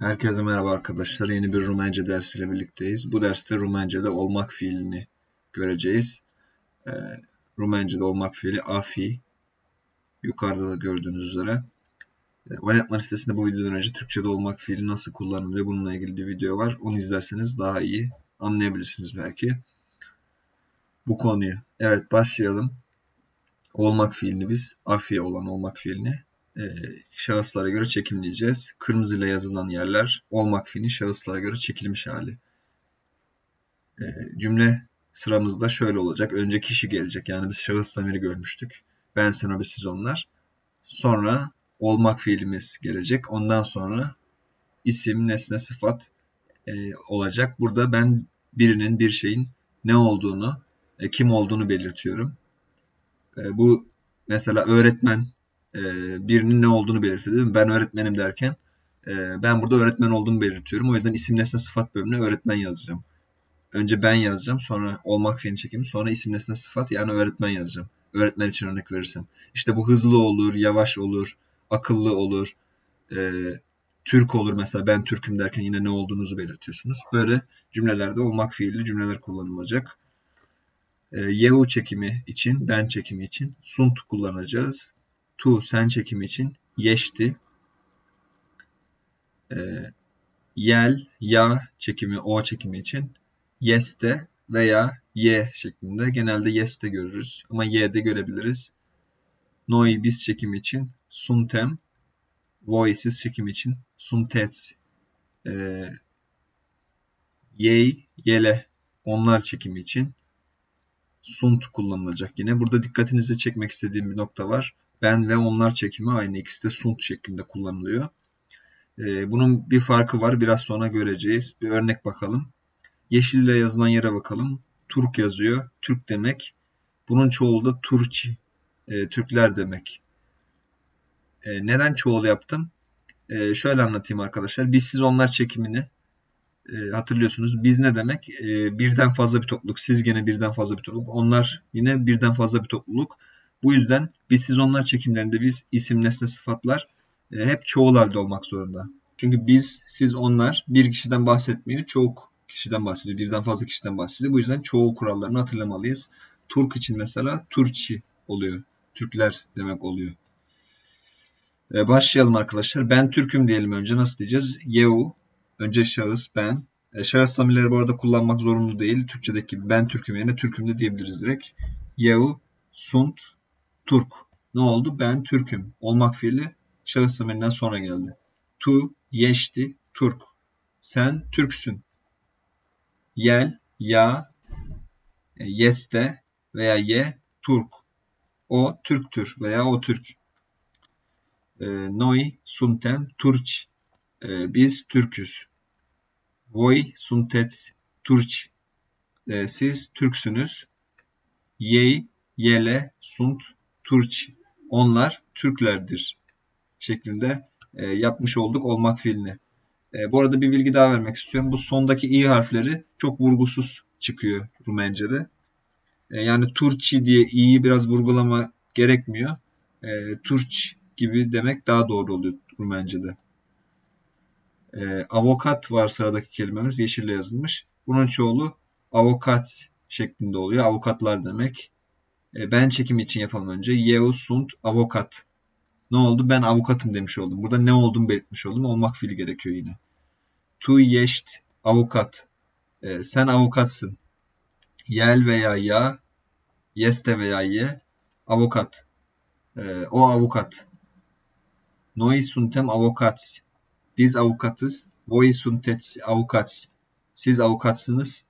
Herkese merhaba arkadaşlar. Yeni bir Rumence dersiyle birlikteyiz. Bu derste Rumence'de olmak fiilini göreceğiz. Ee, Rumence'de olmak fiili afi. Yukarıda da gördüğünüz üzere. Ee, Varyantlar listesinde bu videodan önce Türkçe'de olmak fiili nasıl kullanılıyor bununla ilgili bir video var. Onu izlerseniz daha iyi anlayabilirsiniz belki. Bu konuyu. Evet başlayalım. Olmak fiilini biz afi olan olmak fiilini e, şahıslara göre çekimleyeceğiz. Kırmızı ile yazılan yerler olmak fiili şahıslara göre çekilmiş hali. E, cümle sıramızda şöyle olacak. Önce kişi gelecek. Yani biz şahıs zamiri görmüştük. Ben, sen, o, biz, siz, onlar. Sonra olmak fiilimiz gelecek. Ondan sonra isim, nesne, sıfat e, olacak. Burada ben birinin, bir şeyin ne olduğunu, e, kim olduğunu belirtiyorum. E, bu mesela öğretmen e, birinin ne olduğunu belirtiyor değil mi? Ben öğretmenim derken e, ben burada öğretmen olduğumu belirtiyorum. O yüzden isim nesne sıfat bölümüne öğretmen yazacağım. Önce ben yazacağım, sonra olmak fiilini çekeyim, sonra isim nesne sıfat yani öğretmen yazacağım. Öğretmen için örnek verirsem. İşte bu hızlı olur, yavaş olur, akıllı olur, e, Türk olur mesela ben Türk'üm derken yine ne olduğunuzu belirtiyorsunuz. Böyle cümlelerde olmak fiilli cümleler kullanılacak. E, Yehu çekimi için, ben çekimi için sunt kullanacağız tu sen çekimi için yeşti. E, yel, ya çekimi, o çekimi için yeste veya ye şeklinde. Genelde yeste görürüz ama ye de görebiliriz. Noi biz çekimi için suntem, voices çekimi için suntets. E, yey, yele onlar çekimi için sunt kullanılacak yine. Burada dikkatinizi çekmek istediğim bir nokta var. Ben ve onlar çekimi aynı. İkisi de sunt şeklinde kullanılıyor. Ee, bunun bir farkı var. Biraz sonra göreceğiz. Bir örnek bakalım. Yeşil ile yazılan yere bakalım. Turk yazıyor. Türk demek. Bunun çoğulu da Turçi. E, Türkler demek. E, neden çoğul yaptım? E, şöyle anlatayım arkadaşlar. Biz siz onlar çekimini e, hatırlıyorsunuz. Biz ne demek? E, birden fazla bir topluluk. Siz gene birden fazla bir topluluk. Onlar yine birden fazla bir topluluk. Bu yüzden biz siz onlar çekimlerinde biz isim nesne sıfatlar e, hep çoğul halde olmak zorunda. Çünkü biz siz onlar bir kişiden bahsetmiyor. Çok kişiden bahsediyor. Birden fazla kişiden bahsediyor. Bu yüzden çoğul kurallarını hatırlamalıyız. Turk için mesela Turçi oluyor. Türkler demek oluyor. Ee, başlayalım arkadaşlar. Ben Türk'üm diyelim önce. Nasıl diyeceğiz? Yeu. Önce şahıs ben. E, şahıs zamirleri bu arada kullanmak zorunlu değil. Türkçedeki ben Türk'üm yerine Türk'üm de diyebiliriz direkt. Yeu, sunt, Turk. Ne oldu? Ben Türk'üm. Olmak fiili şahıs zamirinden sonra geldi. Tu, yeşti, Turk. Sen Türksün. Yel, ya, e, yeste veya ye, Turk. O Türktür veya o Türk. E, noi suntem Turç. E, biz Türküz. Voi sunteți Turci. E, siz Türksünüz. Yei, yele, sunt Turç. Onlar Türklerdir şeklinde e, yapmış olduk olmak fiilini. E, bu arada bir bilgi daha vermek istiyorum. Bu sondaki i harfleri çok vurgusuz çıkıyor Rumence'de. E, yani Turçi diye i'yi biraz vurgulama gerekmiyor. E, Turç gibi demek daha doğru oluyor Rumence'de. E, avokat var sıradaki kelimemiz yeşille yazılmış. Bunun çoğulu avokat şeklinde oluyor. Avukatlar demek. E, ben çekim için yapalım önce. Eu sunt avukat. Ne oldu? Ben avukatım demiş oldum. Burada ne olduğumu belirtmiş oldum. Olmak fiili gerekiyor yine. Tu yeşt avukat. E, sen avukatsın. Yel veya ya, yeste veya ye, avukat. E, o avukat. Noi suntem avukats. Biz avukatız. Voi sunteți avukați. Siz avukatsınız.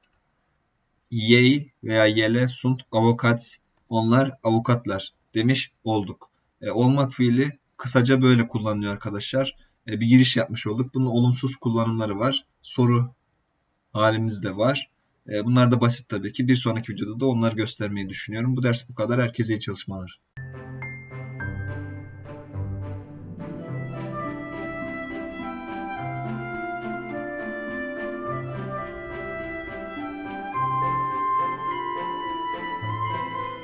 Yei veya yele sunt avukats. Onlar avukatlar demiş olduk. E, olmak fiili kısaca böyle kullanılıyor arkadaşlar. E, bir giriş yapmış olduk. Bunun olumsuz kullanımları var. Soru halimiz de var. E, bunlar da basit tabii ki. Bir sonraki videoda da onları göstermeyi düşünüyorum. Bu ders bu kadar. Herkese iyi çalışmalar.